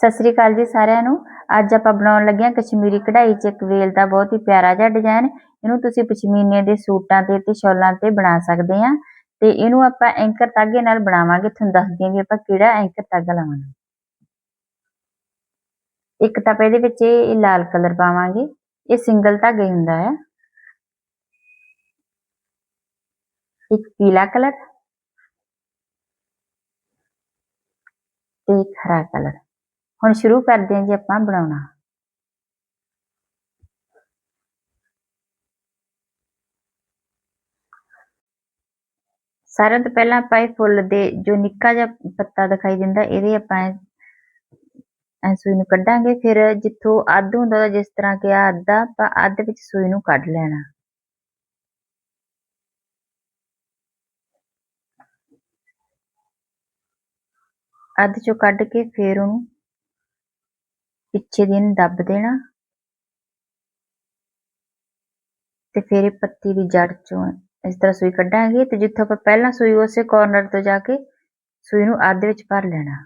ਸਤਿ ਸ੍ਰੀ ਅਕਾਲ ਜੀ ਸਾਰਿਆਂ ਨੂੰ। ਅੱਜ ਆਪਾਂ ਬਣਾਉਣ ਲੱਗੇ ਹਾਂ ਕਸ਼ਮੀਰੀ ਕਢਾਈ ਚ ਇੱਕ ਵੇਲ ਦਾ ਬਹੁਤ ਹੀ ਪਿਆਰਾ ਜਿਹਾ ਡਿਜ਼ਾਈਨ ਇਹਨੂੰ ਤੁਸੀਂ ਪਸ਼ਮੀਨੇ ਦੇ ਸੂਟਾਂ ਤੇ ਤੇ ਸ਼ਾਲਾਂ ਤੇ ਬਣਾ ਸਕਦੇ ਆ ਤੇ ਇਹਨੂੰ ਆਪਾਂ ਐਂਕਰ ਧਾਗੇ ਨਾਲ ਬਣਾਵਾਂਗੇ। ਤੁਹਾਨੂੰ ਦੱਸਦੀ ਹਾਂ ਵੀ ਆਪਾਂ ਕਿਹੜਾ ਐਂਕਰ ਧਾਗਾ ਲਾਵਾਂਗੇ। ਇੱਕ ਤਾਂ ਆਪਾਂ ਇਹਦੇ ਵਿੱਚ ਇਹ ਲਾਲ ਕਲਰ ਪਾਵਾਂਗੇ। ਇਹ ਸਿੰਗਲ ਧਾਗੇ ਹੁੰਦਾ ਹੈ। ਇੱਕ ਪੀਲਾ ਕਲਰ ਤੇ ਇੱਕ ਹਰਾ ਕਲਰ। ਹੁਣ ਸ਼ੁਰੂ ਕਰਦੇ ਹਾਂ ਜੀ ਆਪਾਂ ਬਣਾਉਣਾ। ਸਾਰਿਆਂ ਤੋਂ ਪਹਿਲਾਂ ਆਪਾਂ ਇਹ ਫੁੱਲ ਦੇ ਜੋ ਨਿੱਕਾ ਜਿਹਾ ਪੱਤਾ ਦਿਖਾਈ ਦਿੰਦਾ, ਇਹਦੇ ਆਪਾਂ ਐ ਸੂਈ ਨੂੰ ਕੱਢਾਂਗੇ। ਫਿਰ ਜਿੱਥੋਂ ਅੱਧ ਹੁੰਦਾ ਜਿਸ ਤਰ੍ਹਾਂ ਕਿ ਆ ਅੱਧਾ, ਆਪਾਂ ਅੱਧ ਵਿੱਚ ਸੂਈ ਨੂੰ ਕੱਢ ਲੈਣਾ। ਅੱਧ ਚੋਂ ਕੱਢ ਕੇ ਫਿਰ ਉਹਨੂੰ ਪਿੱਛੇ ਦੀ ਨੂੰ ਦੱਬ ਦੇਣਾ। ਤੇ ਫਿਰ ਇਹ ਪੱਤੀ ਦੀ ਜੜ ਚੋਂ ਇਸ ਤਰ੍ਹਾਂ ਸੂਈ ਕੱਢਾਂਗੇ ਤੇ ਜਿੱਥੋਂ ਆਪਾਂ ਪਹਿਲਾਂ ਸੂਈ ਉਸੇ ਕਾਰਨਰ ਤੋਂ ਜਾ ਕੇ ਸੂਈ ਨੂੰ ਅੱਧ ਵਿੱਚ ਭਰ ਲੈਣਾ।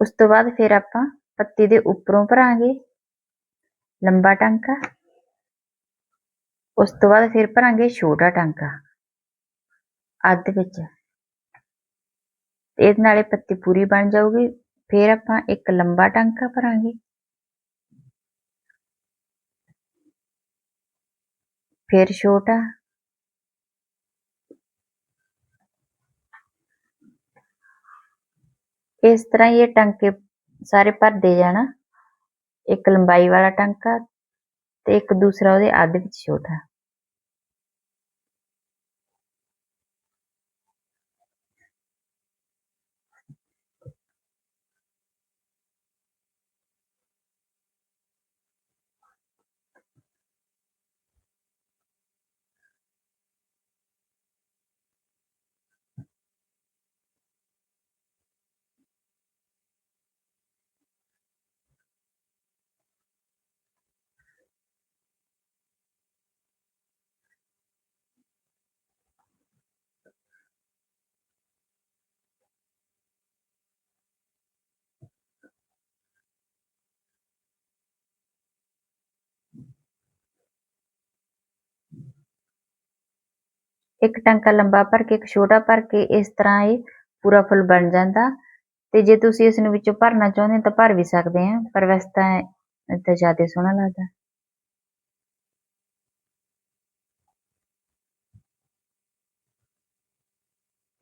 ਉਸ ਤੋਂ ਬਾਅਦ ਫਿਰ ਆਪਾਂ ਪੱਤੀ ਦੇ ਉੱਪਰੋਂ ਭਰਾਂਗੇ ਲੰਬਾ ਟਾਂਕਾ। ਉਸ ਤੋਂ ਬਾਅਦ ਫਿਰ ਭਰਾਂਗੇ ਛੋਟਾ ਟਾਂਕਾ ਅੱਧ ਵਿੱਚ। ਇਹਦੇ ਨਾਲੇ ਪੱਤੀ ਪੂਰੀ ਬਣ ਜਾਊਗੀ। ਫਿਰ ਆਪਾਂ ਇੱਕ ਲੰਬਾ ਟਾਂਕਾ ਭਰਾਂਗੇ। ਫਿਰ ਛੋਟਾ। ਇਸ ਤਰ੍ਹਾਂ ਹੀ ਇਹ ਟਾਂਕੇ ਸਾਰੇ ਭਰਦੇ ਜਾਣਾ। ਇੱਕ ਲੰਬਾਈ ਵਾਲਾ ਟਾਂਕਾ ਤੇ ਇੱਕ ਦੂਸਰਾ ਉਹਦੇ ਅੱਧ ਵਿੱਚ ਛੋਟਾ। ਇੱਕ ਟਾਂਕਾ ਲੰਬਾ ਭਰ ਕੇ, ਇੱਕ ਛੋਟਾ ਭਰ ਕੇ, ਇਸ ਤਰ੍ਹਾਂ ਇਹ ਪੂਰਾ ਫੁੱਲ ਬਣ ਜਾਂਦਾ। ਤੇ ਜੇ ਤੁਸੀਂ ਇਸ ਨੂੰ ਵਿੱਚੋਂ ਭਰਨਾ ਚਾਹੁੰਦੇ ਹੋ ਤਾਂ ਭਰ ਵੀ ਸਕਦੇ ਆ ਪਰ ਵੈਸੇ ਤਾਂ ਇੱਦਾਂ ਜ਼ਿਆਦਾ ਸੋਹਣਾ ਲੱਗਦਾ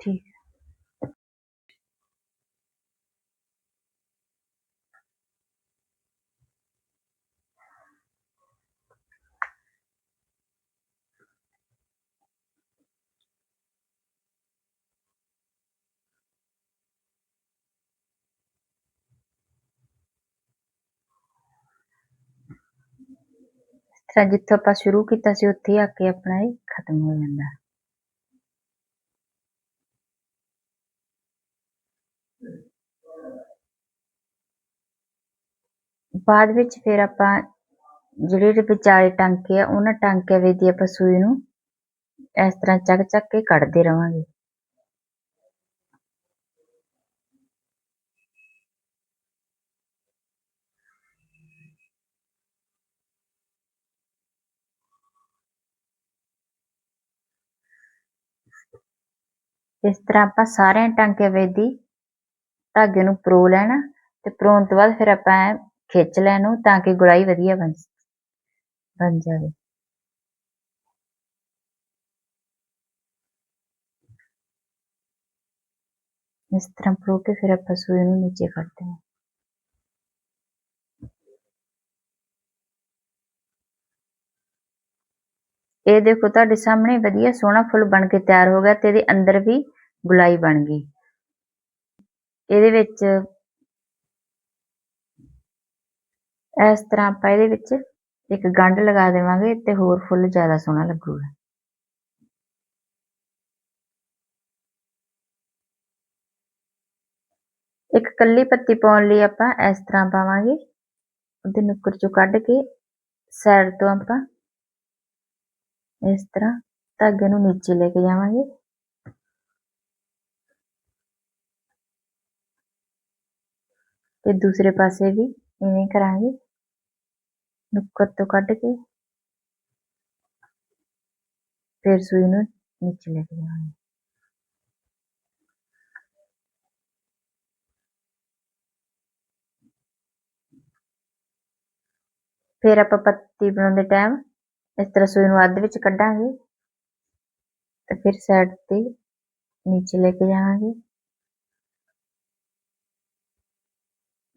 ਠੀਕ ਇਸ ਤਰ੍ਹਾਂ ਜਿੱਥੋਂ ਆਪਾਂ ਸ਼ੁਰੂ ਕੀਤਾ ਸੀ, ਉੱਥੇ ਹੀ ਆ ਕੇ ਆਪਣਾ ਇਹ ਖਤਮ ਹੋ ਜਾਂਦਾ। ਬਾਅਦ ਵਿੱਚ ਫਿਰ ਆਪਾਂ ਜਿਹੜੇ ਵਿਚਾਲੇ ਟਾਂਕੇ ਆ, ਉਹਨਾਂ ਟਾਂਕਿਆਂ ਵਿੱਚ ਦੀ ਆਪਾਂ ਸੂਈ ਨੂੰ ਇਸ ਤਰ੍ਹਾਂ ਚੱਕ ਚੱਕ ਕੇ ਕੱਢਦੇ ਰਵਾਂਗੇ। ਇਸ ਤਰ੍ਹਾਂ ਆਪਾਂ ਸਾਰਿਆਂ ਟਾਂਕਿਆਂ ਵੇਦੀ, ਧਾਗੇ ਨੂੰ ਪਰੋ ਲੈਣਾ ਤੇ ਪਰੋਣ ਤੋਂ ਬਾਅਦ ਫਿਰ ਆਪਾਂ ਖਿੱਚ ਲੈਣ ਨੂੰ ਤਾਂ ਕਿ ਗੁਲਾਈ ਵਧੀਆ ਬਣ ਬਣ ਜਾਵੇ। ਇਸ ਤਰ੍ਹਾਂ ਪਰੋ ਕੇ ਫਿਰ ਆਪਾਂ ਸੂਈ ਨੂੰ ਨੀਚੇ ਕੱਢਦੇ ਹਾਂ ਇਹ ਦੇਖੋ ਤੁਹਾਡੇ ਸਾਹਮਣੇ ਵਧੀਆ ਸੋਹਣਾ ਫੁੱਲ ਬਣ ਕੇ ਤਿਆਰ ਹੋ ਗਿਆ ਤੇ ਇਹਦੇ ਅੰਦਰ ਵੀ ਗੁਲਾਈ ਬਣ ਗਈ। ਇਹਦੇ ਵਿੱਚ ਇਸ ਤਰ੍ਹਾਂ ਆਪਾਂ ਇਹਦੇ ਵਿੱਚ ਇੱਕ ਗੰਢ ਲਗਾ ਦੇਵਾਂਗੇ ਤੇ ਹੋਰ ਫੁੱਲ ਜ਼ਿਆਦਾ ਸੋਹਣਾ ਲੱਗੂਗਾ। ਇੱਕ ਕੱਲੀ ਪੱਤੀ ਪਾਉਣ ਲਈ ਆਪਾਂ ਇਸ ਤਰ੍ਹਾਂ ਪਾਵਾਂਗੇ। ਉਹਦੇ ਨੁੱਕਰ ਚੋਂ ਕੱਢ ਕੇ ਸਾਈਡ ਤੋਂ ਆਪਾਂ ਇਸ ਤਰ੍ਹਾਂ ਧਾਗੇ ਨੂੰ ਨੀਚੇ ਲੈ ਕੇ ਜਾਵਾਂਗੇ। ਤੇ ਦੂਸਰੇ ਪਾਸੇ ਵੀ ਇਵੇਂ ਕਰਾਂਗੇ। ਨੁੱਕਰ ਤੋਂ ਕੱਢ ਕੇ ਫਿਰ ਸੂਈ ਨੂੰ ਨੀਚੇ ਲੈ ਕੇ ਜਾਵਾਂਗੇ। ਫਿਰ ਆਪਾਂ ਪੱਤੀ ਬਣਾਉਂਦੇ ਟਾਈਮ ਇਸ ਤਰ੍ਹਾਂ ਸੂਈ ਨੂੰ ਅੱਧ ਵਿੱਚ ਕੱਢਾਂਗੇ ਤੇ ਫਿਰ ਸਾਈਡ ਤੇ ਨੀਚੇ ਲੈ ਕੇ ਜਾਵਾਂਗੇ।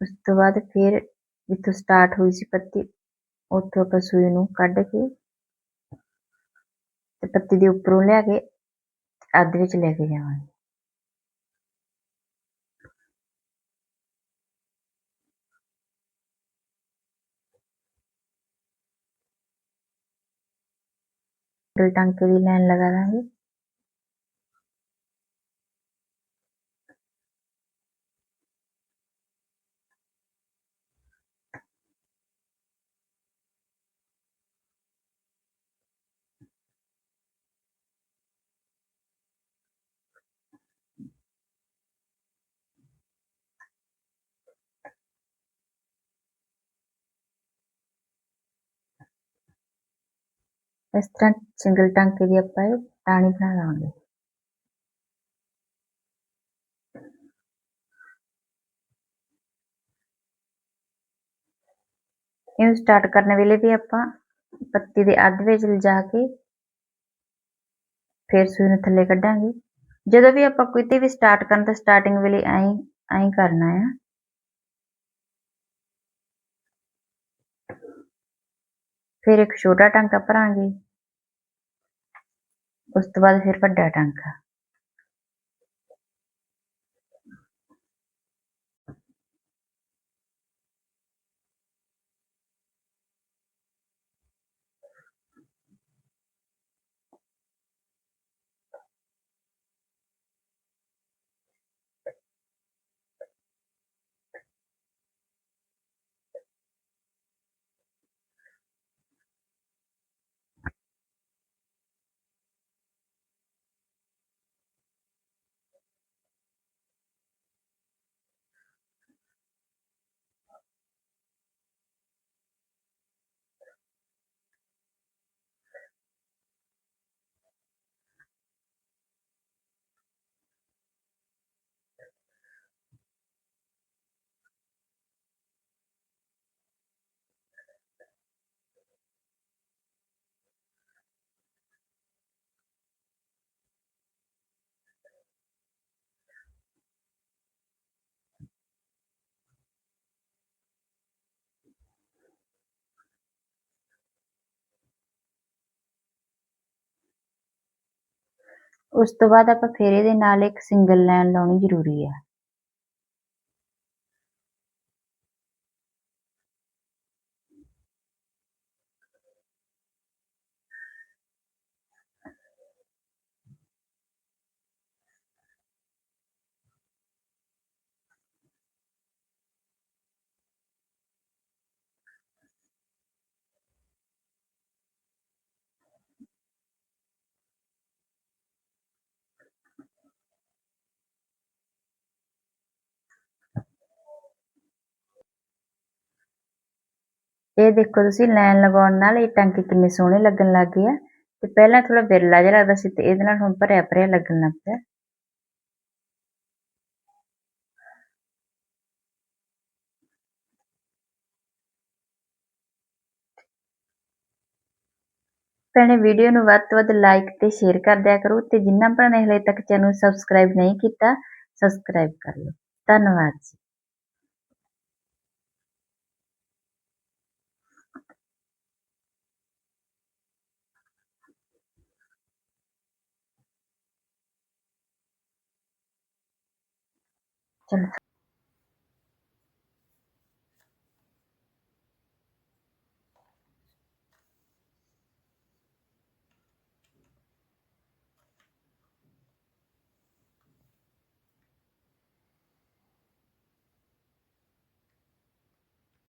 ਉਸ ਤੋਂ ਬਾਅਦ ਫਿਰ ਜਿੱਥੋਂ ਸਟਾਰਟ ਹੋਈ ਸੀ ਪੱਤੀ, ਉੱਥੋਂ ਆਪਾਂ ਸੂਈ ਨੂੰ ਕੱਢ ਕੇ ਤੇ ਪੱਤੀ ਦੇ ਉੱਪਰੋਂ ਲਿਆ ਕੇ ਅੱਧ ਵਿੱਚ ਲੈ ਕੇ ਜਾਵਾਂਗੇ। ਡਬਲ ਦੀ ਲਾਈਨ ਲਗਾ ਦਾਂਗੇ ਇਸ ਤਰ੍ਹਾਂ ਸਿੰਗਲ ਟਾਂਕੇ ਦੀ ਆਪਾਂ ਇਹ ਟਾਣੀ ਬਣਾ ਲਵਾਂਗੇ ਇਹਨੂੰ ਸਟਾਰਟ ਕਰਨ ਵੇਲੇ ਵੀ ਆਪਾਂ ਪੱਤੀ ਦੇ ਅੱਧ ਵਿੱਚ ਲਿਜਾ ਕੇ ਫਿਰ ਸੂਈ ਨੂੰ ਥੱਲੇ ਕੱਢਾਂਗੇ ਜਦੋਂ ਵੀ ਆਪਾਂ ਕਿਤੇ ਵੀ ਸਟਾਰਟ ਕਰਨ ਤਾਂ ਸਟਾਰਟਿੰਗ ਵੇਲੇ ਐਂ ਐਂ ਕਰਨਾ ਆ ਫਿਰ ਇੱਕ ਛੋਟਾ ਟਾਂਕਾ ਭਰਾਂਗੇ। ਉਸ ਤੋਂ ਬਾਅਦ ਫਿਰ ਵੱਡਾ ਟਾਂਕਾ। ਉਸ ਤੋਂ ਬਾਅਦ ਆਪਾਂ ਫੇਰੇ ਦੇ ਨਾਲ ਇੱਕ ਸਿੰਗਲ ਲਾਈਨ ਲਾਉਣੀ ਜ਼ਰੂਰੀ ਆ। ਇਹ ਦੇਖੋ ਤੁਸੀਂ ਲਾਈਨ ਲਗਾਉਣ ਨਾਲ ਇਹ ਟਾਂਕੇ ਕਿੰਨੇ ਸੋਹਣੇ ਲੱਗਣ ਲੱਗ ਗਏ ਆ। ਤੇ ਪਹਿਲਾਂ ਥੋੜਾ ਬਿਰਲਾ ਜਿਹਾ ਲੱਗਦਾ ਸੀ ਤੇ ਇਹਦੇ ਨਾਲ ਹੁਣ ਭਰਿਆ ਭਰਿਆ ਲੱਗਣ ਲੱਗ ਪਿਆ। ਭੈਣੇ ਵੀਡੀਓ ਨੂੰ ਵੱਧ ਤੋਂ ਵੱਧ ਲਾਈਕ ਤੇ ਸ਼ੇਅਰ ਕਰ ਦਿਆ ਕਰੋ ਤੇ ਜਿਨ੍ਹਾਂ ਭੈਣਾਂ ਨੇ ਹਲੇ ਤੱਕ ਚੈਨਲ ਸਬਸਕ੍ਰਾਈਬ ਨਹੀਂ ਕੀਤਾ ਸਬਸਕ੍ਰਾਈਬ ਕਰ ਲਓ। ਧੰਨਵਾਦ ਜੀ। and